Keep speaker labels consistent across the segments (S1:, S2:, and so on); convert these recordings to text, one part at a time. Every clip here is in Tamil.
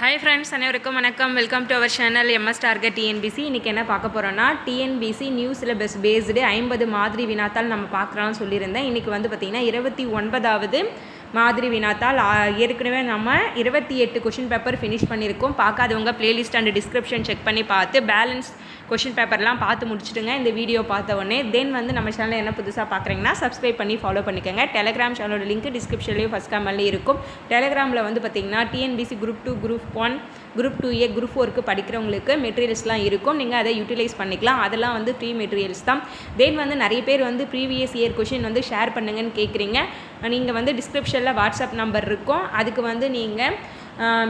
S1: ஹாய் ஃப்ரெண்ட்ஸ் அனைவருக்கும் வணக்கம். Welcome to our channel MS target TNPSC இன்றைக்கி என்ன பார்க்க போகிறோன்னா டிஎன்பிசி நியூ சிலபஸ் பேஸ்டு ஐம்பது மாதிரி வினாத்தால் நம்ம பார்க்குறோம்னு சொல்லியிருந்தேன். இன்றைக்கி வந்து பார்த்திங்கன்னா இருபத்தி ஒன்பதாவது மாதிரி வினாத்தால் ஏற்கனவே நம்ம இருபத்தி எட்டு கொஷின் பேப்பர் ஃபினிஷ் பண்ணியிருக்கோம். பார்க்காதவங்க பிளேலிஸ்ட் அண்ட் டிஸ்கிரிப்ஷன் செக் பண்ணி பார்த்து பேலன்ஸ் கொஷின் பேப்பர்லாம் பார்த்து முடிச்சுட்டுங்க இந்த வீடியோ பார்த்த உடனே தென் வந்து நம்ம சேனலில் என்ன புதுசாக பார்க்குறீங்கன்னா சப்ஸ்கிரைப் பண்ணி ஃபாலோ பண்ணிக்கோங்க. டெலிகிராம் சேனலோட லிங்க் டிஸ்கிரிப்ஷன்லேயும் ஃபஸ்ட் கமெண்ட்லேயும் இருக்கும். டெலிகிராமில் வந்து பார்த்திங்கன்னா TNPSC group two group one group two A group ஃபோருக்கு படிக்கிறவங்களுக்கு மெட்டீரியல்ஸ்லாம் இருக்கும். நீங்கள் அதை யூட்டிலைஸ் பண்ணிக்கலாம். அதெல்லாம் வந்து ஃப்ரீ மெட்டீரியல்ஸ் தான். தென் வந்து நிறைய பேர் வந்து ப்ரீவியஸ் இயர் கொஷின் வந்து ஷேர் பண்ணுங்கன்னு கேட்குறீங்க நீங்கள் வந்து டிஸ்கிரிப்ஷனில் வாட்ஸ்அப் நம்பர் இருக்கும். அதுக்கு வந்து நீங்கள்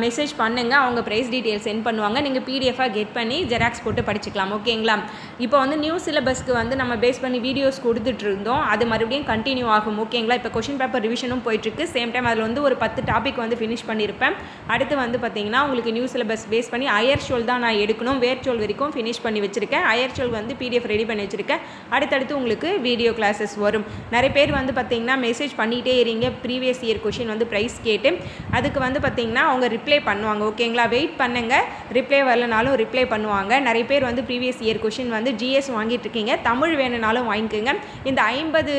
S1: மெசேஜ் பண்ணுங்கள் அவங்க ப்ரைஸ் டீட்டெயில் சென்ட் பண்ணுவாங்க. நீங்கள் பிடிஎஃபாக கெட் பண்ணி ஜெராக்ஸ் போட்டு படிச்சுக்கலாம். ஓகேங்களா? இப்போ வந்து நியூ சிலபஸ்க்கு வந்து நம்ம பேஸ் பண்ணி வீடியோஸ் கொடுத்துட்ருந்தோம் அது மறுபடியும் கண்டினியூ ஆகும். ஓகேங்களா? இப்போ கொஷின் பேப்பர் ரிவிஷனும் போயிட்டுருக்கு. சேம் டைம் அதில் வந்து ஒரு பத்து டாபிக் வந்து ஃபினிஷ் பண்ணியிருப்பேன் அடுத்து வந்து பார்த்தீங்கன்னா உங்களுக்கு நியூ சிலபஸ் பேஸ் பண்ணி அயர் ஷோல் தான் நான் எடுக்கணும். வேர் ஷோல் வரைக்கும் ஃபினிஷ் பண்ணி வச்சுருக்கேன். அயர் ஷோல் வந்து பிடிஎஃப் ரெடி பண்ணி வச்சுருக்கேன். அடுத்தடுத்து உங்களுக்கு வீடியோ கிளாஸஸ் வரும். நிறைய பேர் வந்து பார்த்தீங்கன்னா மெசேஜ் பண்ணிகிட்டே இருங்க. ப்ரீவியஸ் இயர் கொஷின் வந்து ப்ரைஸ் கேட்டு. அதுக்கு வந்து பார்த்தீங்கன்னா அவங்க ரிப்ளை பண்ணுவாங்க. ஓகேங்களா வெயிட் பண்ணுங்க. ரிப்ளை வரலனாலும் ரிப்ளை பண்ணுவாங்க. நிறைய பேர் வந்து ப்ரீவியஸ் இயர் கொஷின் வந்து ஜிஎஸ் வாங்கிட்டு இருக்கீங்க. தமிழ் வேணுனாலும் வாங்கிக்கோங்க. இந்த ஐம்பது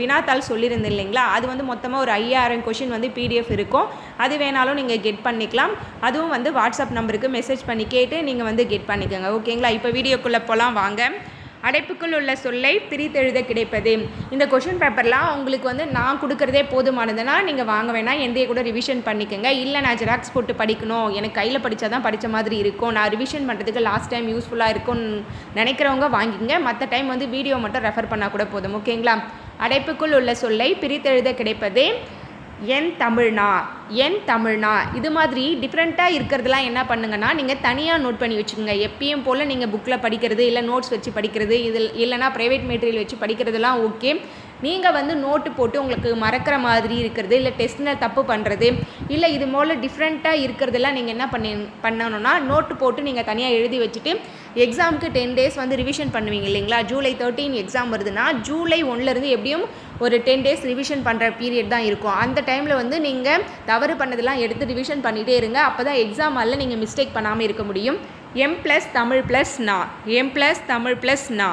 S1: வினாத்தாள் சொல்லியிருந்தேன் இல்லைங்களா? அது வந்து மொத்தமாக ஒரு ஐயாயிரம் கொஷின் வந்து பிடிஎஃப் இருக்கும். அது வேணாலும் நீங்கள் கெட் பண்ணிக்கலாம். அதுவும் வந்து வாட்ஸ்அப் நம்பருக்கு மெசேஜ் பண்ணி கேட்டு நீங்கள் வந்து கெட் பண்ணிக்கோங்க. ஓகேங்களா இப்போ வீடியோக்குள்ளே போகலாம் வாங்க. அடைப்புக்குள் உள்ள சொல்லை பிரித்தெழுத கிடைப்பது. இந்த கொஷின் பேப்பர்லாம் உங்களுக்கு வந்து நான் கொடுக்குறதே போதுமானதுன்னா நீங்கள் வாங்க வேணாம் எந்தைய கூட ரிவிஷன் பண்ணிக்கோங்க. இல்லை நான் ஜெராக்ஸ் போட்டு படிக்கணும். எனக்கு கையில் படித்தா தான் படித்த மாதிரி இருக்கும். நான் ரிவிஷன் பண்ணுறதுக்கு லாஸ்ட் டைம் யூஸ்ஃபுல்லாக இருக்கும்னு நினைக்கிறவங்க வாங்கிக்கங்க. மற்ற டைம் வந்து வீடியோ மட்டும் ரெஃபர் பண்ணால் கூட போதும். ஓகேங்களா அடைப்புக்குள் உள்ள சொல்லை பிரித்தெழுத கிடைப்பது என் தமிழ்னா என் தமிழ்னா இது மாதிரி டிஃப்ரெண்ட்டாக இருக்கிறதுலாம் என்ன பண்ணுங்கன்னா நீங்கள் தனியாக நோட் பண்ணி வச்சுக்கோங்க. எப்பயும் போல் நீங்கள் புக்கில் படிக்கிறது இல்லை நோட்ஸ் வச்சு படிக்கிறது இதில் இல்லைனா ப்ரைவேட் மெட்டீரியல் வச்சு படிக்கிறதுலாம் ஓகே நீங்கள் வந்து நோட்டு போட்டு உங்களுக்கு மறக்கிற மாதிரி இருக்கிறது இல்லை டெஸ்ட்டில் தப்பு பண்ணுறது இல்லை இது போல் டிஃப்ரெண்ட்டாக இருக்கிறதெல்லாம் நீங்கள் என்ன பண்ணி பண்ணணும்னா நோட்டு போட்டு நீங்கள் தனியாக எழுதி வச்சுட்டு எக்ஸாமுக்கு டென் டேஸ் வந்து ரிவிஷன் பண்ணுவீங்க இல்லைங்களா? ஜூலை தேர்ட்டீன் எக்ஸாம் வருதுன்னா ஜூலை ஒன்லேருந்து எப்படியும் ஒரு டென் டேஸ் ரிவிஷன் பண்ணுற பீரியட் தான் இருக்கும். அந்த டைமில் வந்து நீங்கள் தவறு பண்ணதெல்லாம் எடுத்து ரிவிஷன் பண்ணிகிட்டே இருங்க. அப்போ தான் எக்ஸாம் ஹாலில் நீங்கள் மிஸ்டேக் பண்ணாமல் இருக்க முடியும். எம் ப்ளஸ் தமிழ் ப்ளஸ் நா. எம் ப்ளஸ் தமிழ் ப்ளஸ் நா.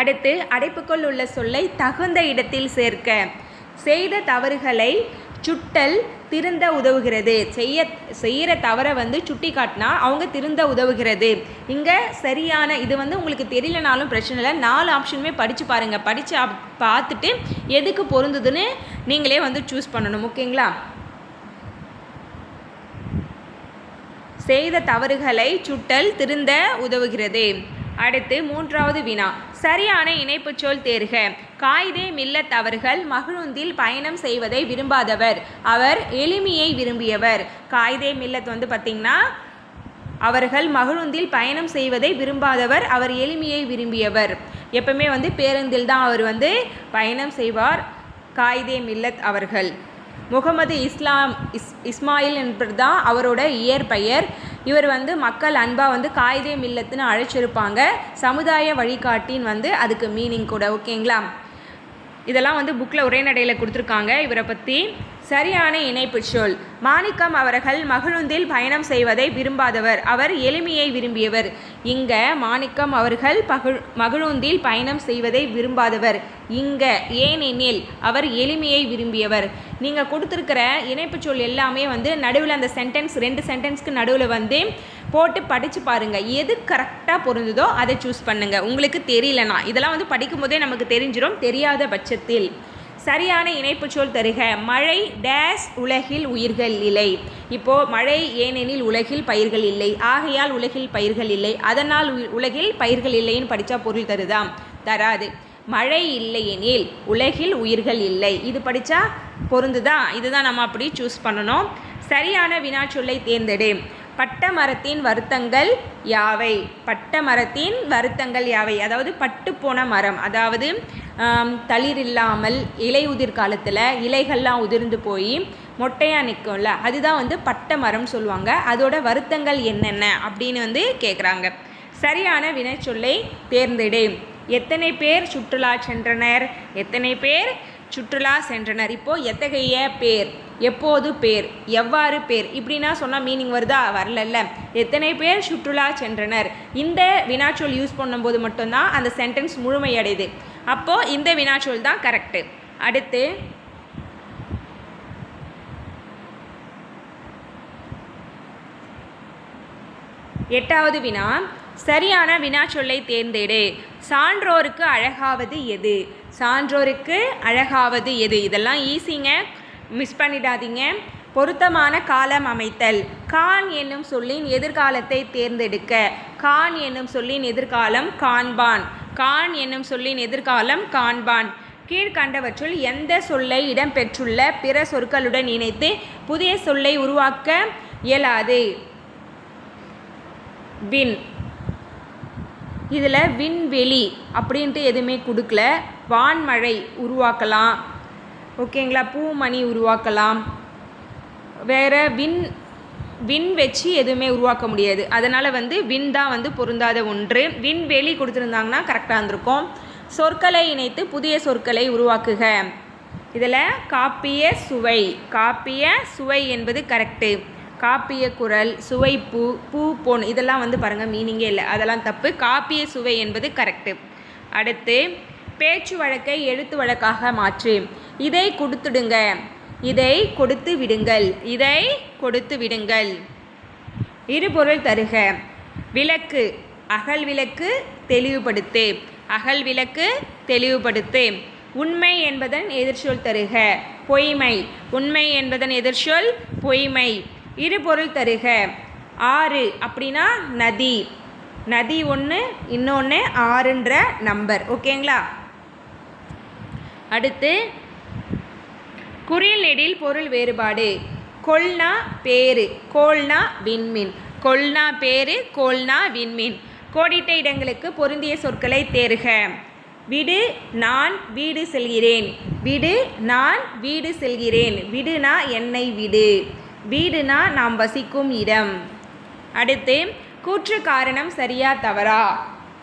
S1: அடுத்து அடைப்புக்குள் உள்ள சொல்லை தகுந்த இடத்தில் சேர்க்க. செய்த தவறுகளை சுட்டல் திருந்த உதவுகிறது. செய்ய செய்கிற தவறை வந்து சுட்டி காட்டினா அவங்க திருந்த உதவுகிறது. இங்கே சரியான இது வந்து உங்களுக்கு தெரியலனாலும் பிரச்சனை இல்லை. நாலு ஆப்ஷனுமே படித்து பாருங்கள் படித்து பார்த்துட்டு எதுக்கு பொருந்துதுன்னு நீங்களே வந்து சூஸ் பண்ணணும். ஓகேங்களா? செய்த தவறுகளை சுட்டல் திருந்த உதவுகிறது. அடுத்து மூன்றாவது வினா. சரியான இணைப்புச் சொல் தேர்க. காயிதே மில்லத் அவர்கள் மகிழுந்தில் பயணம் செய்வதை விரும்பாதவர். அவர் எளிமையை விரும்பியவர். காயிதே மில்லத் வந்து பார்த்திங்கன்னா அவர்கள் மகிழுந்தில் பயணம் செய்வதை விரும்பாதவர். அவர் எளிமையை விரும்பியவர். எப்பவுமே வந்து பேருந்தில் தான் அவர் வந்து பயணம் செய்வார். காயிதே மில்லத் அவர்கள். முகமது இஸ்லாம் இஸ் இஸ்மாயில் என்பது தான் அவரோட இயற்பெயர். இவர் வந்து மக்கள் அன்பாக வந்து காயிதே மில்லத்துன்னு அழைச்சிருப்பாங்க. சமுதாய வழிகாட்டின்னு வந்து அதுக்கு மீனிங் கூட ஓகேங்களா இதெல்லாம் வந்து புக்கில் உரைநடையில் கொடுத்துருக்காங்க. இவரை பற்றி சரியான இணைப்பு சொல். மாணிக்கம் அவர்கள் மகிழுந்தில் பயணம் செய்வதை விரும்பாதவர். அவர் எளிமையை விரும்பியவர். இங்க மாணிக்கம் அவர்கள் பகிழ் மகிழுந்தில் பயணம் செய்வதை விரும்பாதவர். இங்க ஏனெனில் அவர் எளிமையை விரும்பியவர். நீங்கள் கொடுத்துருக்கிற இணைப்பு சொல் எல்லாமே வந்து நடுவில் அந்த சென்டென்ஸ் ரெண்டு சென்டென்ஸ்க்கு நடுவில் வந்து போட்டு படித்து பாருங்கள் எது கரெக்டாக பொருந்ததோ அதை சூஸ் பண்ணுங்கள் உங்களுக்கு தெரியலனா. இதெல்லாம் வந்து படிக்கும்போதே நமக்கு தெரிஞ்சிடும் தெரியாத பட்சத்தில். சரியான இணைப்புச் சொல் தருக. மழை டேஸ் உலகில் உயிர்கள் இல்லை. இப்போது மழை ஏனெனில் உலகில் பயிர்கள் இல்லை. ஆகையால் உலகில் பயிர்கள் இல்லை. அதனால் உ- உலகில் பயிர்கள் இல்லைன்னு படித்தா பொருள் தருதாம். தராது. மழை இல்லையெனில் உலகில் உயிர்கள் இல்லை. இது படித்தா பொருந்துதான் இதுதான் நம்ம அப்படி சூஸ் பண்ணணும். சரியான வினாச்சொல்லை தேர்ந்தெடு. பட்ட மரத்தின் வருத்தங்கள் யாவை? பட்ட மரத்தின் வருத்தங்கள் யாவை? அதாவது பட்டு போன மரம். அதாவது தளிர் இல்லாமல் இலை உதிர் காலத்தில் இலைகள்லாம் உதிர்ந்து போய் மொட்டையாக நிற்கும்ல அதுதான் வந்து பட்ட மரம் சொல்லுவாங்க. அதோட வருத்தங்கள் என்னென்ன அப்படின்னு வந்து கேட்குறாங்க சரியான வினைச்சொல்லை தேர்ந்தெடு. எத்தனை பேர் சுற்றுலா சென்றனர்? எத்தனை பேர் சுற்றுலா சென்றனர்? இப்போது எத்தகைய பேர்? எப்போது பேர்? எவ்வாறு பேர்? இப்படின்னா சொன்னால் மீனிங் வருதா? வரலல்ல. எத்தனை பேர் சுற்றுலா சென்றனர்? இந்த வினாச்சொல் யூஸ் பண்ணும்போது மட்டும்தான் அந்த சென்டென்ஸ் முழுமையடையுது. அப்போது இந்த வினாச்சொல் தான் கரெக்டு அடுத்து. எட்டாவது வினா. சரியான வினாச்சொல்லை தேர்ந்தெடு. சான்றோருக்கு அழகாவது எது? சான்றோருக்கு அழகாவது எது? இதெல்லாம் ஈஸிங்க மிஸ் பண்ணிடாதீங்க. பொருத்தமான காலம் அமைத்தல். கான் என்னும் சொல்லின் எதிர்காலத்தை தேர்ந்தெடுக்க. கான் என்னும் சொல்லின் எதிர்காலம் காண்பான். கான் என்னும் சொல்லின் எதிர்காலம் காண்பான். கீழ்கண்டவற்றுள் எந்த சொல்லை இடம்பெற்றுள்ள பிற சொற்களுடன் இணைத்து புதிய சொல்லை உருவாக்க இயலாது. வின். இதில் விண்வெளி அப்படின்ட்டு எதுவுமே கொடுக்கல. வான்மழை உருவாக்கலாம். ஓகேங்களா? பூமணி உருவாக்கலாம். வேறு விண் விண் வச்சு எதுவுமே உருவாக்க முடியாது. அதனால் வந்து விண் தான் வந்து பொருந்தாத ஒன்று. விண்வெளி கொடுத்துருந்தாங்கன்னா கரெக்டாக இருந்திருக்கும். சொற்களை இணைத்து புதிய சொற்களை உருவாக்குக. இதில் காப்பிய சுவை. காப்பிய சுவை என்பது கரெக்டு காப்பிய குரல் சுவைப்பூ பூ பொன் இதெல்லாம் வந்து பாருங்கள் மீனிங்கே இல்லை. அதெல்லாம் தப்பு. காப்பிய சுவை என்பது கரெக்டு அடுத்து பேச்சு வழக்கை எழுத்து வழக்காக மாற்று. இதை கொடுத்துடுங்க. இதை கொடுத்து விடுங்கள். இதை கொடுத்து விடுங்கள். இருபொருள் தருக. விளக்கு. அகல் விளக்கு தெளிவுபடுத்து. அகல் விளக்கு தெளிவுபடுத்து. உண்மை என்பதன் எதிர்ச்சொல் தருக. பொய்மை. உண்மை என்பதன் எதிர்ச்சொல் பொய்மை. இருபொருள் தருக. ஆறு அப்படின்னா நதி. நதி ஒன்று இன்னொன்று ஆறுன்ற நம்பர் ஓகேங்களா அடுத்து குறில் நெடில் பொருள் வேறுபாடு. கொல்னா பேரு கோல்னா விண்மீன். கொல்னா பேரு கோல்னா விண்மீன். கோடிட்ட இடங்களுக்கு பொருந்திய சொற்களை தேர்க. விடு நான் வீடு செல்கிறேன். விடு நான் வீடு செல்கிறேன். விடுனா என்னை விடு. வீடுனா நாம் வசிக்கும் இடம். அடுத்து கூற்று காரணம் சரியா தவறா?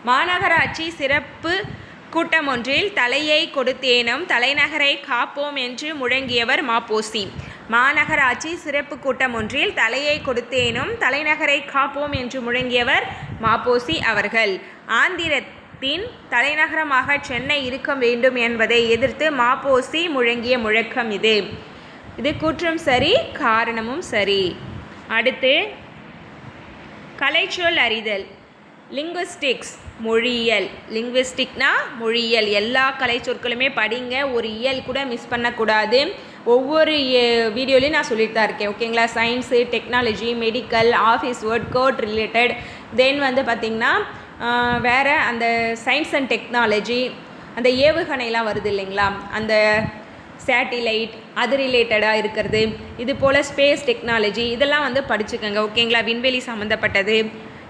S1: மாநகராட்சி சிறப்பு கூட்டம் ஒன்றில் தலையை கொடுத்தேனும் தலைநகரை காப்போம் என்று முழங்கியவர் மாப்போசி. மாநகராட்சி சிறப்பு கூட்டம் ஒன்றில் தலையை கொடுத்தேனும் தலைநகரை காப்போம் என்று முழங்கியவர் மாப்போசி அவர்கள். ஆந்திரத்தின் தலைநகரமாக சென்னை இருக்க வேண்டும் என்பதை எதிர்த்து மாப்போசி முழங்கிய முழக்கம் இது. இது கூற்றும் சரி காரணமும் சரி. அடுத்து கலைச்சொல் அறிதல். லிங்குஸ்டிக்ஸ் மொழியியல். லிங்குவிஸ்டிக்னா மொழியியல். எல்லா கலை சொற்களுமே படிங்க. ஒரு இயல் கூட மிஸ் பண்ணக்கூடாது. ஒவ்வொரு வீடியோலையும் நான் சொல்லிட்டு தான் இருக்கேன். ஓகேங்களா science technology medical office work code related then வந்து பார்த்திங்கன்னா வேறு அந்த சயின்ஸ் அண்ட் டெக்னாலஜி அந்த ஏவுகணைலாம் வருது இல்லைங்களா? அந்த சேட்டிலைட் அது ரிலேட்டடாக இருக்கிறது. இது போல் ஸ்பேஸ் டெக்னாலஜி இதெல்லாம் வந்து படிச்சுக்கோங்க. ஓகேங்களா விண்வெளி சம்மந்தப்பட்டது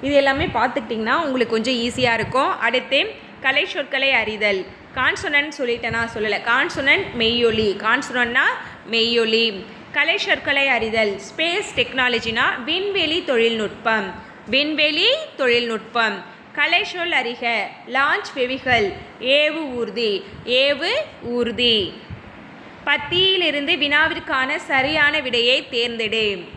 S1: இது எல்லாமே பார்த்துக்கிட்டிங்கன்னா உங்களுக்கு கொஞ்சம் ஈஸியாக இருக்கும். அடுத்து கலை சொற்களை அறிதல். கான்சொனன்ட் சொல்லிட்டேனா சொல்லலை. கான்சொனன் மெய்யொலி. கான்சொனன்னா மெய்யொலி. கலை சொற்களை அறிதல். ஸ்பேஸ் டெக்னாலஜினா விண்வெளி தொழில்நுட்பம். விண்வெளி தொழில்நுட்பம். கலை சொல் அறிக. லான்ச் வெவிகள் ஏவு ஊர்தி. ஏவு ஊர்தி. பத்தியிலிருந்து வினாவிற்கான சரியான விடையை தேர்ந்தெடு.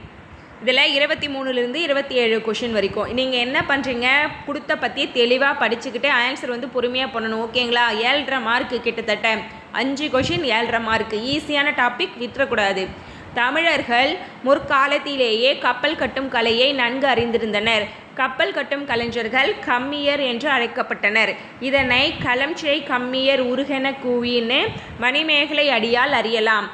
S1: இதில் இருபத்தி மூணுலேருந்து இருபத்தி ஏழு கொஷின் வரைக்கும். நீங்கள் என்ன பண்ணுறீங்க கொடுத்த பற்றி தெளிவாக படிச்சுக்கிட்டு ஆன்சர் வந்து பொறுமையாக பண்ணணும். ஓகேங்களா ஏழரை மார்க்கு கிட்டத்தட்ட. அஞ்சு கொஷின் ஏழரை மார்க்கு ஈஸியான டாபிக் விற்றக்கூடாது தமிழர்கள் முற்காலத்திலேயே கப்பல் கட்டும் கலையை நன்கு அறிந்திருந்தனர். கப்பல் கட்டும் கலைஞர்கள் கம்மியர் என்று அழைக்கப்பட்டனர். இதனை களம்சை கம்மியர் உருகென கூவின்னு மணிமேகலை அடியால் அறியலாம்.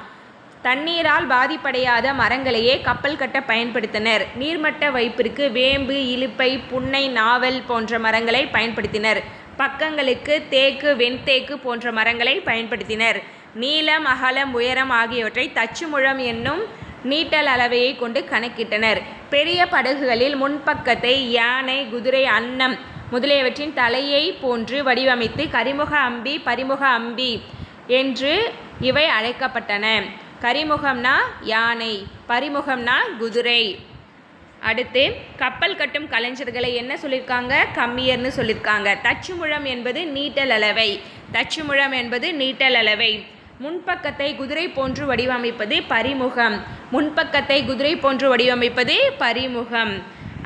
S1: தண்ணீரால் பாதிப்படையாத மரங்களையே கப்பல் கட்ட பயன்படுத்தினர். நீர்மட்ட வைப்பிற்கு வேம்பு இலுப்பை புன்னை நாவல் போன்ற மரங்களை பயன்படுத்தினர். பக்கங்களுக்கு தேக்கு வெண்தேக்கு போன்ற மரங்களை பயன்படுத்தினர். நீளம் அகலம் உயரம் ஆகியவற்றை தச்சுமுழம் என்னும் நீட்டல் அளவையை கொண்டு கணக்கிட்டனர். பெரிய படகுகளில் முன்பக்கத்தை யானை குதிரை அன்னம் முதலியவற்றின் தலையை போன்று வடிவமைத்து கரிமுக அம்பி பரிமுக அம்பி என்று இவை அழைக்கப்பட்டன. கரிமுகம்னா யானை பரிமுகம்னா குதிரை. அடுத்து கப்பல் கட்டும் கலைஞர்களை என்ன சொல்லியிருக்காங்க கம்மியர்னு சொல்லியிருக்காங்க தச்சுமுழம் என்பது நீட்டல் அளவை. தச்சுமுழம் என்பது நீட்டல் அளவை. முன்பக்கத்தை குதிரை போன்று வடிவமைப்பது பரிமுகம். முன்பக்கத்தை குதிரை போன்று வடிவமைப்பது பரிமுகம்.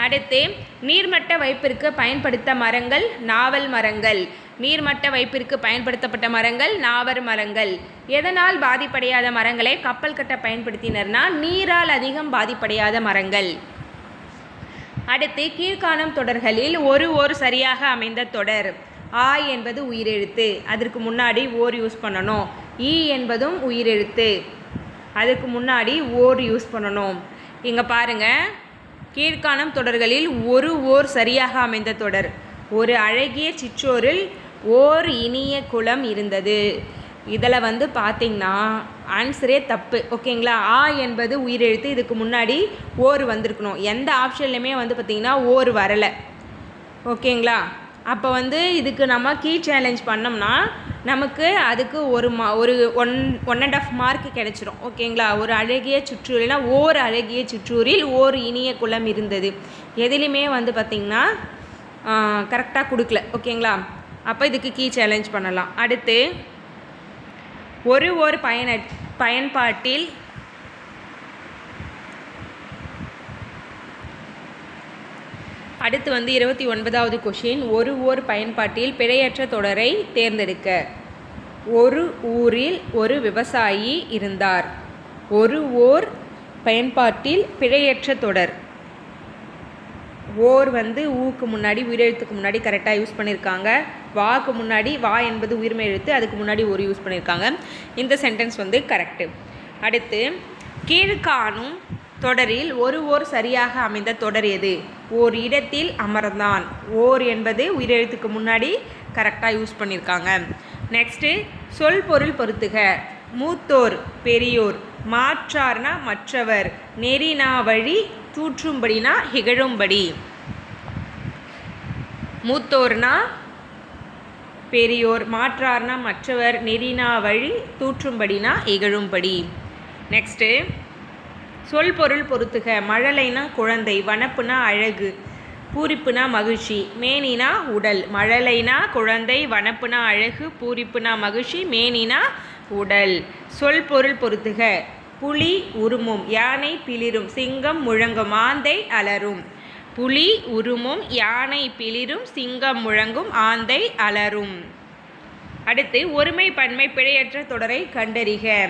S1: அடுத்து நீர்மட்ட வைப்பிற்கு பயன்படுத்த மரங்கள் நாவல் மரங்கள். நீர்மட்ட வைப்பிற்கு பயன்படுத்தப்பட்ட மரங்கள் நாவர் மரங்கள். எதனால் பாதிப்படையாத மரங்களை கப்பல் கட்ட பயன்படுத்தினர்னா நீரால் அதிகம் பாதிப்படையாத மரங்கள். அடுத்து கீழ்காணும் தொடர்களில் ஒரு ஓர் சரியாக அமைந்த தொடர். ஆ என்பது உயிரெழுத்து. அதற்கு முன்னாடி ஓர் யூஸ் பண்ணணும். ஈ என்பதும் உயிரெழுத்து. அதுக்கு முன்னாடி ஓர் யூஸ் பண்ணணும். இங்கே பாருங்கள் கீழ்காணும் தொடர்களில் ஒரு ஓர் சரியாக அமைந்த தொடர். ஒரு அழகிய சிற்றோரில் ஓர் இனிய குளம் இருந்தது. இதில் வந்து பார்த்தீங்கன்னா ஆன்சரே தப்பு. ஓகேங்களா? ஆ என்பது உயிரெழுத்து. இதுக்கு முன்னாடி ஓர் வந்திருக்கணும். எந்த ஆப்ஷன்லையுமே வந்து பார்த்திங்கன்னா ஓர் வரலை. ஓகேங்களா? அப்போ வந்து இதுக்கு நம்ம கீ சேலஞ்ச் பண்ணோம்னா நமக்கு அதுக்கு ஒரு மா ஒரு one one and half mark கிடச்சிரும். ஓகேங்களா? ஒரு அழகிய சுற்றூரில்னா ஓர் அழகிய சுற்றூரில் ஓர் இனிய குளம் இருந்தது. எதுலேயுமே வந்து பார்த்திங்கன்னா கரெக்டாக கொடுக்கல. ஓகேங்களா? அப்போ இதுக்கு கீ சேலஞ்ச் பண்ணலாம். அடுத்து ஒரு ஒரு பயன பயன்பாட்டில் அடுத்து வந்து இருபத்தி ஒன்பதாவது கொஷின் ஒரு ஓர் பயன்பாட்டில் பிழையற்ற தொடரை தேர்ந்தெடுக்க. ஒரு ஊரில் ஒரு விவசாயி இருந்தார். ஒரு ஓர் பயன்பாட்டில் பிழையற்ற தொடர். ஓர் வந்து ஊக்கு முன்னாடி உயிரெழுத்துக்கு முன்னாடி கரெக்டாக யூஸ் பண்ணியிருக்காங்க வாக்கு முன்னாடி வா என்பது உயிர்மை எழுத்து அதுக்கு முன்னாடி ஒரு யூஸ் பண்ணியிருக்காங்க இந்த சென்டென்ஸ் வந்து கரெக்டு அடுத்து கீழ்காணும் தொடரில் ஒரு ஓர் சரியாக அமைந்த தொடர் எது? ஓர் இடத்தில் அமர்ந்தான். ஓர் என்பது உயிரெழுத்துக்கு முன்னாடி கரெக்டாக யூஸ் பண்ணியிருக்காங்க நெக்ஸ்ட்டு சொல் பொருள் பொருத்துக. மூத்தோர் பெரியோர் மாற்றார்னா மற்றவர் நெறினா வழி தூற்றும்படினா இகழும்படி. மூத்தோர்னா பெரியோர் மாற்றார்னா மற்றவர் நெறினா வழி தூற்றும்படினா இகழும்படி. நெக்ஸ்ட்டு சொல் பொருள் பொறுத்துக மழலைனா குழந்தை வனப்புனா அழகு பூரிப்புனா மகிழ்ச்சி மேனினா உடல். மழலைனா குழந்தை வனப்புனா அழகு பூரிப்புனா மகிழ்ச்சி மேனினா உடல். சொல் பொருள் பொறுத்துக புலி உருமும் யானை பிளிரும் சிங்கம் முழங்கும் ஆந்தை அலரும். புலி உருமும் யானை பிளிரும் சிங்கம் முழங்கும் ஆந்தை அலரும். அடுத்து ஒருமை பன்மை பிழையற்ற தொடரை கண்டறிக.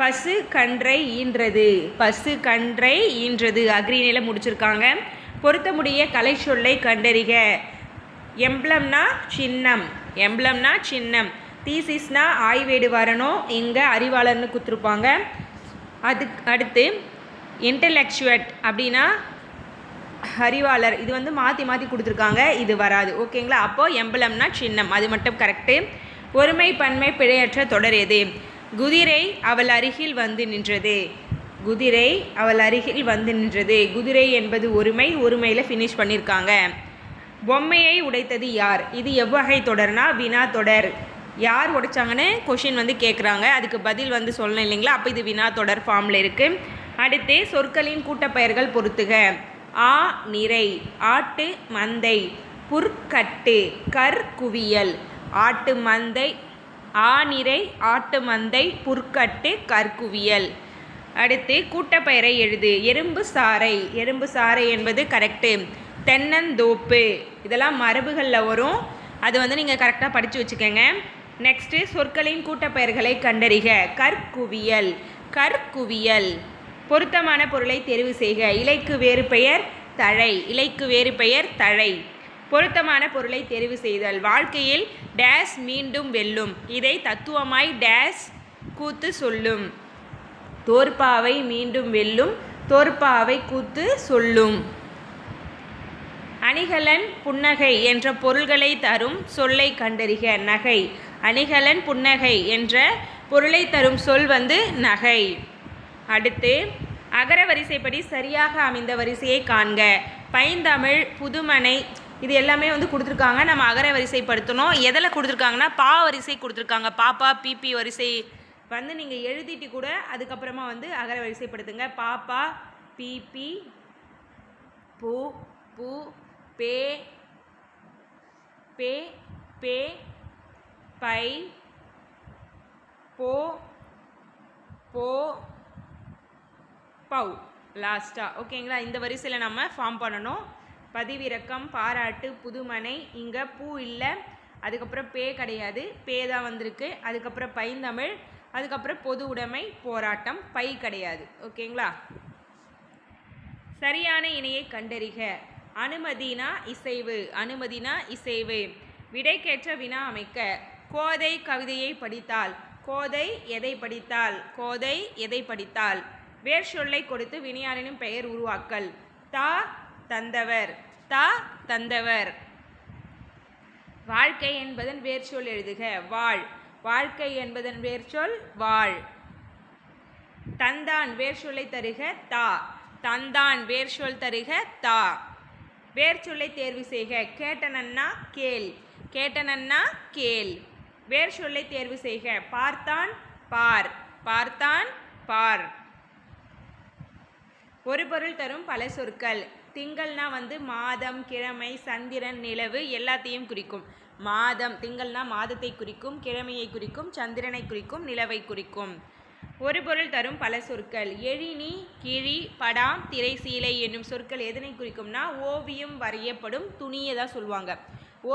S1: பசு கன்றை ஈன்றது. பசு கன்றை ஈன்றது. அக்ரிநில முடிச்சிருக்காங்க. பொருத்தமுடைய கலை சொல்லை கண்டறிக. எம்ப்ளம்னா சின்னம். எம்ப்ளம்னா சின்னம். தீசிஸ்னா ஆய்வேடு வரணும். இங்கே அறிவாளர்னு கொடுத்துருப்பாங்க. அதுக்கு அடுத்து இன்டலெக்சுவட் அப்படின்னா அறிவாளர். இது வந்து மாற்றி மாற்றி கொடுத்துருக்காங்க. இது வராது. ஓகேங்களா? அப்போது எம்பளம்னா சின்னம். அது மட்டும் கரெக்டு ஒருமை பன்மை பிழையற்ற தொடர் எது? குதிரை அவள் அருகில் வந்து நின்றது. குதிரை அவள் அருகில் வந்து நின்றது. குதிரை என்பது ஒருமை ஒருமையில் ஃபினிஷ் பண்ணியிருக்காங்க பொம்மையை உடைத்தது யார்? இது எவ்வகை தொடர்னா வினா தொடர். யார் உடைச்சாங்கன்னு கொஷின் வந்து கேட்குறாங்க அதுக்கு பதில் வந்து சொல்லணும் இல்லைங்களா? அப்போ இது வினா தொடர் ஃபார்மில் இருக்குது அடுத்து சொற்களின் கூட்டப்பெயர்கள் பொறுத்துக ஆ நிறை. ஆட்டு மந்தை. புற்கட்டு. கற்குவியல். ஆட்டு மந்தை. ஆநிறை ஆட்டுமந்தை புற்கட்டு கற்குவியல். அடுத்து கூட்டப்பெயரை எழுது. எறும்பு சாறை. எறும்பு சாறை என்பது கரெக்டு தென்னந்தோப்பு. இதெல்லாம் மரபுகளில் வரும். அது வந்து நீங்கள் கரெக்டாக படித்து வச்சுக்கோங்க. நெக்ஸ்ட்டு சொற்களின் கூட்டப்பெயர்களை கண்டறிக. கற்குவியல். கற்குவியல். பொருத்தமான பொருளை தெரிவு செய்க. இலைக்கு வேறு பெயர் தழை. இலைக்கு வேறு பெயர் தழை. பொருத்தமான பொருளை தெரிவு செய்தல். வாழ்க்கையில் டேஸ் மீண்டும் வெல்லும். இதை தத்துவமாய் டேஸ் கூத்து சொல்லும். தோற்பாவை மீண்டும் வெல்லும். தோற்பாவை கூத்து சொல்லும். அணிகலன் புன்னகை என்ற பொருள்களை தரும் சொல்லை கண்டறிக நகை. அணிகலன் புன்னகை என்ற பொருளை தரும் சொல் வந்து நகை. அடுத்து அகர வரிசைப்படி சரியாக அமைந்த வரிசையை காண்க. பைந்தமிழ் புதுமனை இது எல்லாமே வந்து கொடுத்துருக்காங்க. நம்ம அகர வரிசைப்படுத்தணும். எதில் கொடுத்துருக்காங்கன்னா பா வரிசை கொடுத்துருக்காங்க. பாப்பா பிபி வரிசை. வந்து நீங்கள் எழுதிட்டு கூட அதுக்கப்புறமா வந்து அகர வரிசைப்படுத்துங்க. பாப்பா பிபி பூ பூ பே பே பே பை போ போ பவ் லாஸ்ட்டாக ஓகேங்களா இந்த வரிசையில் நம்ம ஃபார்ம் பண்ணணும். பதிவிறக்கம் பாராட்டு புதுமனை இங்கே பூ இல்லை அதுக்கப்புறம் பே கிடையாது. பே தான் வந்திருக்கு. அதுக்கப்புறம் பைந்தமிழ் அதுக்கப்புறம் பொது உடைமை போராட்டம் பை கிடையாது. ஓகேங்களா? சரியான இணையை கண்டறிக. அனுமதினா இசைவு அனுமதினா இசைவு. விடைக்கேற்ற வினா அமைக்க. கோதை கவிதையை படித்தால். கோதை எதை படித்தால்? கோதை எதை படித்தால்? வேர் சொல்லை கொடுத்து வினையாளனின் பெயர் உருவாக்கல். தா தந்தவர். தா தந்தவர். வாழ்க்கை என்பதன் வேர்ச்சொல் எழுதுக. வாழ். வாழ்க்கை என்பதன் வேர்ச்சொல் வாழ். தந்தான் வேர்ச்சொல்லை தருக தா. தந்தான் வேர் சொல் தருக தா. வேர்ச்சொல்லை தேர்வு செய்க. கேட்டனன்னா கேள். கேட்டனன்னா கேள். வேர் சொல்லை தேர்வு செய்க. பார்த்தான் பார். பார்த்தான் பார். ஒரு பொருள் தரும் பல சொற்கள். திங்கள்னா வந்து மாதம் கிழமை சந்திரன் நிலவு எல்லாத்தையும் குறிக்கும். மாதம் திங்கள்னா மாதத்தை குறிக்கும் கிழமையை குறிக்கும் சந்திரனை குறிக்கும் நிலவை குறிக்கும். ஒரு பொருள் தரும் பல சொற்கள். எழினி கிழி படாம் திரை சீலை என்னும் சொற்கள் எதனை குறிக்கும்னா ஓவியம் வரையப்படும் துணியை தான் சொல்லுவாங்க.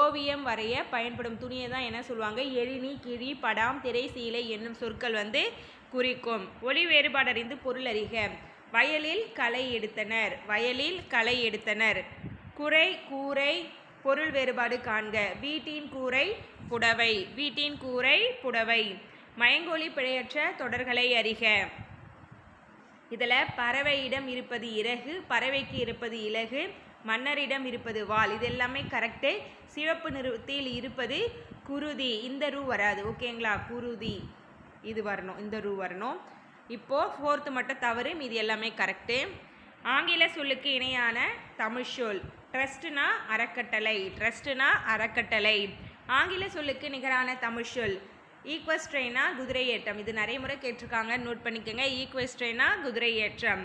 S1: ஓவியம் வரைய பயன்படும் துணியை தான் என்ன சொல்லுவாங்க? எழினி கிழி படாம் திரை சீலை என்னும் சொற்கள் வந்து குறிக்கும். ஒளி வேறுபாடறிந்து பொருள் அறிக வயலில் களை எடுத்தனர். வயலில் களை எடுத்தனர். குறை கூரை பொருள் வேறுபாடு காண்க. வீட்டின் கூரை புடவை. வீட்டின் கூரை புடவை. மயங்கொழி பிழையற்ற தொடர்களை அறிக. இதில் பறவையிடம் இருப்பது இறகு பறவைக்கு இருப்பது இலகு மன்னரிடம் இருப்பது வால். இது எல்லாமே கரெக்டு சிவப்பு நிறுவத்தில் இருப்பது குருதி. இந்த ரூ வராது. ஓகேங்களா குருதி. இது வரணும். இந்த ரூ வரணும். இப்போது ஃபோர்த்து மட்டும் தவறு மீதி எல்லாமே கரெக்டு ஆங்கில சொல்லுக்கு இணையான தமிழ் சொல் ட்ரஸ்ட்னா அறக்கட்டளை ட்ரஸ்ட்னா அறக்கட்டளை. ஆங்கில சொல்லுக்கு நிகரான தமிழ் சொல் ஈக்வஸ்ட்ரெயினா குதிரை ஏற்றம். இது நிறைய முறை கேட்டிருக்காங்க நோட் பண்ணிக்கோங்க ஈக்வஸ்ட்ரெயினா குதிரை ஏற்றம்.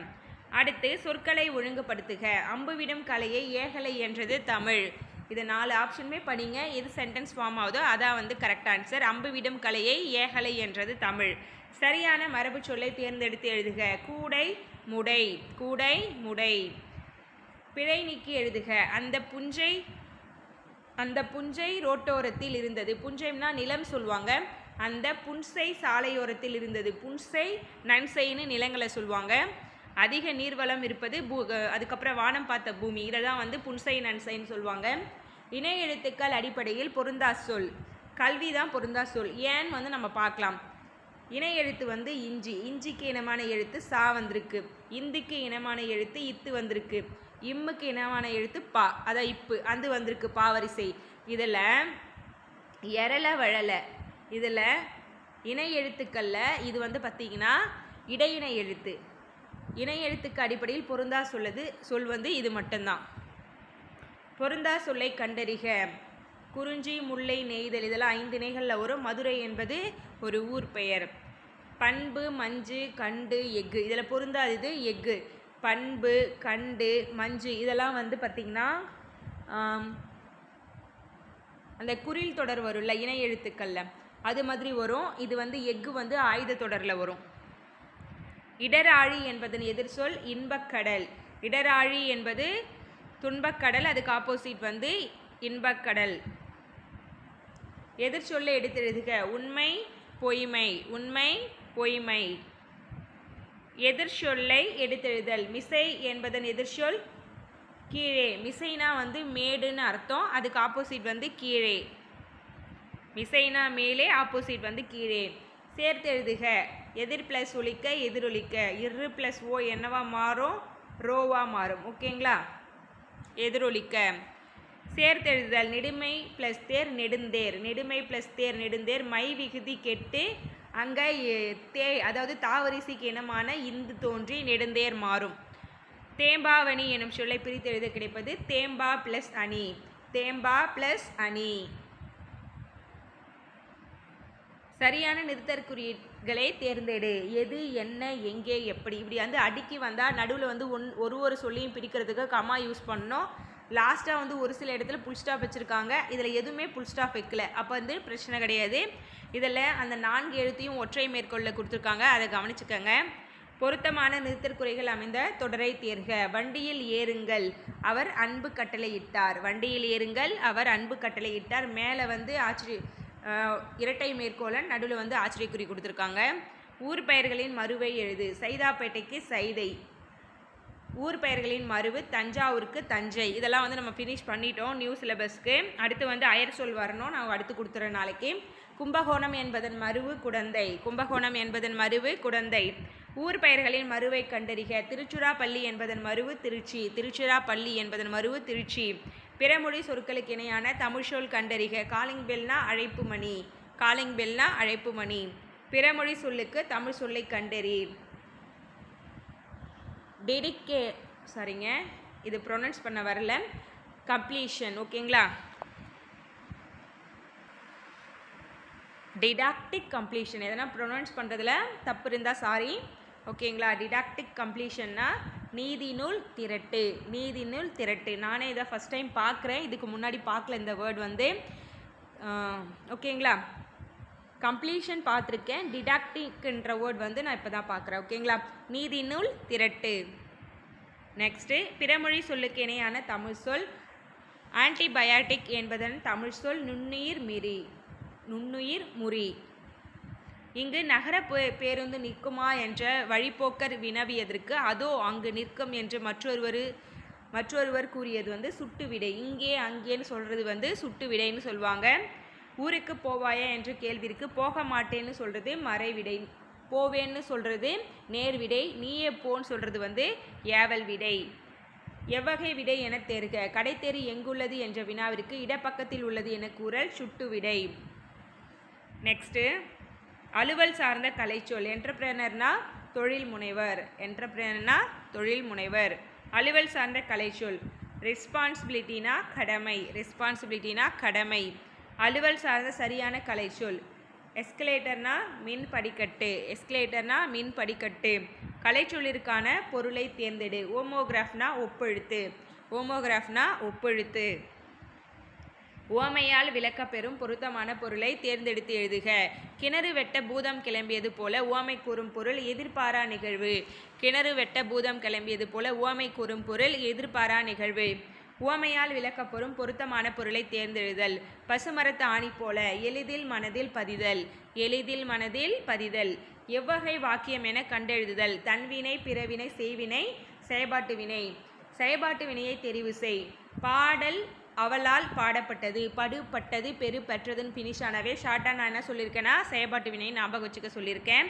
S1: அடுத்து சொற்களை ஒழுங்குபடுத்துக அம்புவிடும் கலையை ஏகலை என்றது தமிழ். இது நாலு ஆப்ஷனுமே படிங்க எது சென்டென்ஸ் ஃபார்ம் ஆகுதோ அதான் வந்து கரெக்ட் ஆன்சர் அம்புவிடும் கலையை ஏகலை என்றது தமிழ். சரியான மரபு சொல்லை தேர்ந்தெடுத்து எழுதுக. கூடை முடை கூடை முடை. பிழை நீக்கி எழுதுக. அந்த புஞ்சை அந்த புஞ்சை ரோட்டோரத்தில் இருந்தது. புஞ்சைனா நிலம் சொல்லுவாங்க அந்த புன்சை சாலையோரத்தில் இருந்தது. புன்சை நன்சைன்னு நிலங்களை சொல்லுவாங்க அதிக நீர்வளம் இருப்பது பூ அதுக்கப்புறம் வானம் பார்த்த பூமி. இதை தான் வந்து புன்சை நன்சைன்னு சொல்லுவாங்க இணை எழுத்துக்கள் அடிப்படையில் பொருந்தா சொல். கல்வி தான் பொருந்தா சொல். ஏன்னு வந்து நம்ம பார்க்கலாம். இணை எழுத்து வந்து இஞ்சி. இஞ்சிக்கு இனமான எழுத்து சா வந்திருக்கு. இந்துக்கு இனமான எழுத்து இத்து வந்திருக்கு. இம்முக்கு இனமான எழுத்து பா. அதான் இப்பு. அது வந்திருக்கு பாவரிசை. இதில் எரல வழல இதில் இணை எழுத்துக்களில் இது வந்து பார்த்திங்கன்னா இடையிணை எழுத்து. இணை எழுத்துக்கு அடிப்படையில் பொருந்தா சொல்லது. சொல் வந்து இது மட்டும்தான். பொருந்தா சொல்லை கண்டறிக. குறிஞ்சி முல்லை நெய்தல் இதெல்லாம் ஐந்து இணைகளில் வரும். மதுரை என்பது ஒரு ஊர் பெயர். பண்பு மஞ்சு கண்டு எஃகு. இதில் பொருந்தாதது எஃகு. பண்பு கண்டு மஞ்சு இதெல்லாம் வந்து பார்த்திங்கன்னா அந்த குறில் தொடர் வரும்ல இணை எழுத்துக்களில். அது மாதிரி வரும். இது வந்து எஃகு வந்து ஆயுத தொடரில் வரும். இடராழி என்பதன் எதிர்சொல் இன்பக்கடல். இடராழி என்பது துன்பக்கடல் அதுக்கு ஆப்போசிட் வந்து இன்பக்கடல். எதிர்ச்சொல்லை எடுத்து எழுதுக. உண்மை பொய்மை. உண்மை பொய்மை. எதிர்ச்சொல்லை எடுத்தெழுதல் மிசை என்பதன் எதிர்ச்சொல் கீழே. மிசைனா வந்து மேடுன்னு அர்த்தம். அதுக்கு ஆப்போசிட் வந்து கீழே. மிசைனா மேலே ஆப்போசிட் வந்து கீழே. சேர்த்து எழுதுக. எதிர் ப்ளஸ் ஒலிக்க எதிரொலிக்க இரு ப்ளஸ் ஓ என்னவா மாறும்? ரோவாக மாறும். ஓகேங்களா எதிரொலிக்க சேர்த்தெழுதுதல் நெடுமை ப்ளஸ் தேர் நெடுந்தேர். நெடுமை ப்ளஸ் தேர் நெடுந்தேர் மை விகுதி கெட்டு அங்கே தே அதாவது தாவரிசைக்கு இனமான இந்து தோன்றி நெடுந்தேர் மாறும். தேம்பாவணி எனும் சொல்லை பிரித்தெழுத கிடைப்பது தேம்பா ப்ளஸ் அணி. தேம்பா ப்ளஸ் அணி. சரியான நிறுத்தற்குறிகளை தேர்ந்தெடு. எது என்ன எங்கே எப்படி? இப்படி வந்து அடுக்கி வந்தால் நடுவில் வந்து ஒன் ஒரு ஒரு சொல்லையும் பிரிக்கிறதுக்கு கமா யூஸ் பண்ணோம் லாஸ்ட்டாக வந்து ஒரு சில இடத்துல புல் ஸ்டாப் வச்சுருக்காங்க. இதில் எதுவுமே புல் ஸ்டாப் வைக்கல. அப்போ வந்து பிரச்சனை கிடையாது. இதில் அந்த நான்கு எழுத்தையும் ஒற்றை மேற்கொள்ள கொடுத்துருக்காங்க. அதை கவனிச்சுக்கோங்க. பொருத்தமான நிறுத்தற்குறைகள் அமைந்த தொடரை தேர்க. வண்டியில் ஏறுங்கள். அவர் அன்பு கட்டளையிட்டார். வண்டியில் ஏறுங்கள். அவர் அன்பு கட்டளையிட்டார். மேலே வந்து ஆச்சரிய இரட்டை மேற்கோளன் நடுவில் வந்து ஆச்சரியக்குறி கொடுத்துருக்காங்க. ஊர் பெயர்களின் மறுவை எழுது. சைதாப்பேட்டைக்கு சைதை. ஊர் பெயர்களின் மறுவு தஞ்சாவூருக்கு தஞ்சை. இதெல்லாம் வந்து நம்ம ஃபினிஷ் பண்ணிட்டோம் நியூ சிலபஸ்க்கு அடுத்து வந்து அயர் சொல் வரணும். நான் அடுத்து கொடுத்துறேன் நாளைக்கு. கும்பகோணம் என்பதன் மறுவு குடந்தை. கும்பகோணம் என்பதன் மறுவு குடந்தை. ஊர் பெயர்களின் மறுவை கண்டறிக. திருச்சுராப்பள்ளி என்பதன் மறுவு திருச்சி. திருச்சிராப்பள்ளி என்பதன் மறுவு திருச்சி. பிறமொழி சொற்களுக்கு இணையான தமிழ் சொல் கண்டறிக. காலிங் பெல்னா அழைப்பு மணி காலிங் பெல்னா அழைப்பு மணி பிறமொழி சொல்லுக்கு தமிழ் சொல்லை கண்டறி. டெடிக்கே சாரிங்க. இது ப்ரொனவுன்ஸ் பண்ண வரல. கம்ப்ளீஷன் ஓகேங்களா? டிடாக்டிக் கம்ப்ளீஷன் எதனா ப்ரொனவுன்ஸ் பண்ணுறதுல தப்பு இருந்தால் சாரி ஓகேங்களா? டிடாக்டிக் கம்ப்ளீஷன்னா நீதி நூல் திரட்டு. நீதி நூல் திரட்டு. நானே இதை ஃபஸ்ட் டைம் பார்க்குறேன். இதுக்கு முன்னாடி பார்க்கல இந்த வேர்ட் வந்து. ஓகேங்களா? கம்ப்ளீஷன் பார்த்துருக்கேன். டிடாக்டிக்ன்ற வேர்ட் வந்து நான் இப்போ தான் பார்க்குறேன் ஓகேங்களா நீதி நூல் திரட்டு. நெக்ஸ்ட்டு பிறமொழி சொல்லுக்கு இணையான தமிழ் சொல். ஆன்டிபயாட்டிக் என்பதன் தமிழ் சொல் நுண்ணுயிர் மிரி. நுண்ணுயிர் முறி. இங்கு நகர பே- பேருந்து நிற்குமா என்ற வழிப்போக்கர் வினவியதற்கு அதோ அங்கு நிற்கும் என்று மற்றொருவர் மற்றொருவர் கூறியது வந்து சுட்டு விடை இங்கே அங்கேன்னு சொல்கிறது வந்து சுட்டு விடைன்னு சொல்லுவாங்க ஊருக்கு போவாயா என்ற கேள்விற்கு போக மாட்டேன்னு சொல்கிறது மறைவிடை. போவேன்னு சொல்கிறது நேர்விடை நீயே போன்னு சொல்கிறது வந்து ஏவல் விடை. எவ்வகை விடை என தேர்க கடைத்தெரு எங்குள்ளது என்ற வினாவிற்கு இடப்பக்கத்தில் உள்ளது என கூறல் சுட்டு விடை. நெக்ஸ்ட்டு அலுவல் சார்ந்த கலைச்சொல் என்டர்பிரனர்னா தொழில் முனைவர் என்டர்பிரனர்னா தொழில் முனைவர். அலுவல் சார்ந்த கலைச்சொல் ரெஸ்பான்சிபிலிட்டினா கடமை ரெஸ்பான்சிபிலிட்டினா கடமை. அலுவல் சார்ந்த சரியான கலைச்சொல் எஸ்கலேட்டர்னா மின் படிக்கட்டு. எஸ்கலேட்டர்னா மின் படிக்கட்டு. கலைச்சொல்லிற்கான பொருளை தேர்ந்தெடு. ஓமோகிராஃப்னா ஒப்பெழுத்து. ஓமோகிராஃப்னா ஒப்பெழுத்து. ஓமையால் விளக்கப்பெறும் பொருத்தமான பொருளை தேர்ந்தெடுத்து எழுதுக. கிணறு வெட்ட பூதம் கிளம்பியது போல ஓமை கூறும் பொருள் எதிர்பாரா நிகழ்வு. கிணறு வெட்ட பூதம் கிளம்பியது போல ஓமை கூறும் பொருள் எதிர்பாரா நிகழ்வு. உவமையால் விளக்கப்பெறும் பொருத்தமான பொருளை தேர்ந்தெழுதல். பசுமரத்து ஆணி போல எளிதில் மனதில் பதிதல். எளிதில் மனதில் பதிதல். எவ்வகை வாக்கியம் என கண்டெழுதுதல். தன்வினை பிறவினை செய்வினை செயல்பாட்டு வினை செயல்பாட்டு வினையை தெரிவு செய். பாடல் அவளால் பாடப்பட்டது படுபட்டது பெரு பெற்றதுன்னு ஃபினிஷ் ஆனவே ஷார்ட்டாக நான் என்ன சொல்லியிருக்கேன்னா செயல்பாட்டு வினையை ஞாபகம் வச்சுக்க சொல்லியிருக்கேன்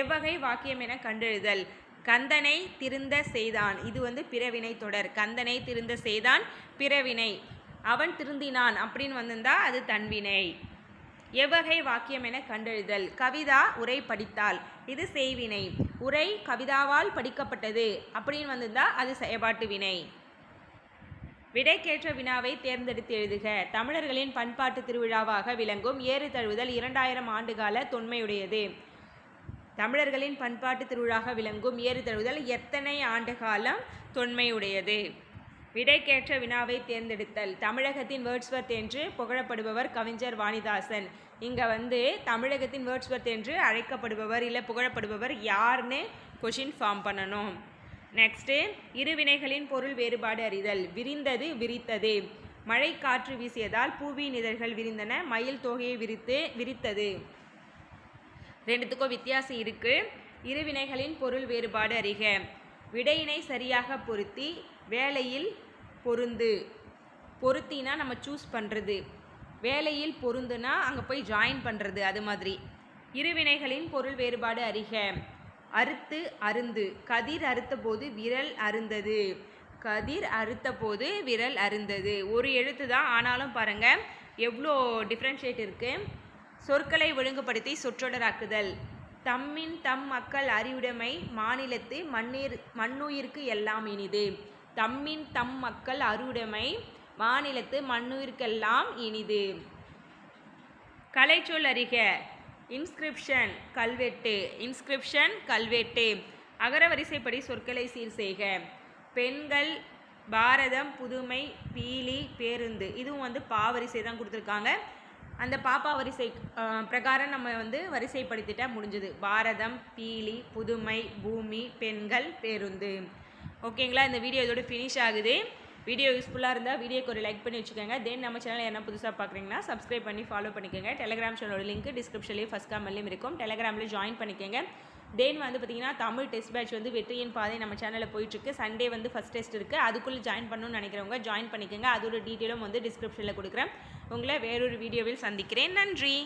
S1: எவ்வகை வாக்கியம் என கண்டெழுதல். கந்தனை திருந்த செய்தான். இது வந்து பிறவினை தொடர். கந்தனை திருந்த செய்தான் பிறவினை. அவன் திருந்தினான் அப்படின்னு வந்திருந்தா அது தன்வினை. எவ்வகை வாக்கியம் என கண்டெழுதல். கவிதா உரை படித்தாள். இது செய்வினை. உரை கவிதாவால் படிக்கப்பட்டது அப்படின்னு வந்திருந்தா அது செயல்பாட்டு வினை. விடைக்கேற்ற வினாவை தேர்ந்தெடுத்து எழுதுக. தமிழர்களின் பண்பாட்டு திருவிழாவாக விளங்கும் ஏறு தழுவுதல் இரண்டாயிரம் ஆண்டுகால தொன்மையுடையது. தமிழர்களின் பண்பாட்டு திருவிழாக விளங்கும் ஏறு தழுவுதல் எத்தனை ஆண்டு காலம் தொன்மையுடையது? விடைக்கேற்ற வினாவை தேர்ந்தெடுத்தல். தமிழகத்தின் வேர்ட்ஸ்வர்த் என்று புகழப்படுபவர் கவிஞர் வாணிதாசன். இங்கே வந்து தமிழகத்தின் வேர்ட்ஸ்வர்த் என்று அழைக்கப்படுபவர் இல்லை புகழப்படுபவர் யாருன்னு கொஷின் ஃபார்ம் பண்ணணும். நெக்ஸ்ட்டு இருவினைகளின் பொருள் வேறுபாடு அறிதல். விரிந்தது விரித்தது. மழை காற்று வீசியதால் பூவியின் இதழ்கள் விரிந்தன. மயில் தொகையை விரித்து விரித்தது. ரெண்டுத்துக்கும் வித்தியாசம் இருக்கு. இருவினைகளின் பொருள் வேறுபாடு அறிக. விடையினை சரியாக பொருத்தி வேலையில் பொருந்து. பொருத்தினா நம்ம சூஸ் பண்ணுறது வேலையில் பொருந்துனா அங்கே போய் ஜாயின் பண்ணுறது அது மாதிரி. இருவினைகளின் பொருள் வேறுபாடு அறிக. அறுத்து அருந்து. கதிர் அறுத்த போது விரல் அருந்தது. கதிர் அறுத்த போது விரல் அருந்தது. ஒரு எழுத்து தான் ஆனாலும் பாருங்கள் எவ்வளோ டிஃப்ரென்ஷியேட் இருக்குது சொற்களை ஒழுங்குபடுத்தி சொற்றொடராக்குதல். தம்மின் தம் மக்கள் அறிவுடைமை மாநிலத்து மண்ணீர் மண்ணுயிர்க்கு எல்லாம் இனிது. தம்மின் தம் மக்கள் அறிவுடைமை மாநிலத்து மண்ணுயிர்க்கெல்லாம் இனிது. கலைச்சொல் அறிக. இன்ஸ்கிரிப்ஷன் கல்வெட்டு. இன்ஸ்கிரிப்ஷன் கல்வெட்டு. அகரவரிசைப்படி சொற்களை சீர் செய்க. பெண்கள் பாரதம் புதுமை பீலி பேருந்து. இதுவும் வந்து பாவரிசை தான் கொடுத்துருக்காங்க. அந்த பாப்பா வரிசை பிரகாரம் நம்ம வந்து வரிசைப்படுத்திட்டால் முடிஞ்சது. பாரதம் பீலி புதுமை பூமி பெண்கள் பேருந்து. ஓகேங்களா? இந்த வீடியோ இதோட ஃபினிஷ் ஆகுது. வீடியோ யூஸ்ஃபுல்லாக இருந்தால் வீடியோக்கு ஒரு லைக் பண்ணி வச்சுக்கோங்க. தென் நம்ம சேனல் என்ன புதுசாக பார்க்குறீங்கன்னா சப்ஸ்கிரைப் பண்ணி ஃபாலோ பண்ணிக்கோங்க. டெலிகிராம் சேனலோட லிங்க் டிஸ்கிரிப்ஷன்லேயும் ஃபஸ்ட் கமெண்ட்லேயும் இருக்கும். டெலிகிராமில் ஜாயின் பண்ணிக்கோங்க. தென் வந்து பார்த்தீங்கன்னா தமிழ் டெஸ்ட் பேட்ச் வந்து வெற்றியின் பாதை நம்ம சேனலில் போயிட்டுருக்கு. சண்டே வந்து ஃபஸ்ட் டெஸ்ட் இருக்குது அதுக்குள்ளே ஜாயின் பண்ணணும்னு நினைக்கிறவங்க ஜாயின் பண்ணிக்கோங்க. அதோட டீட்டெயிலும் வந்து டிஸ்கிரிப்ஷனில் கொடுக்குறேன். உங்களை வேறொரு வீடியோவில் சந்திக்கிறேன். நன்றி.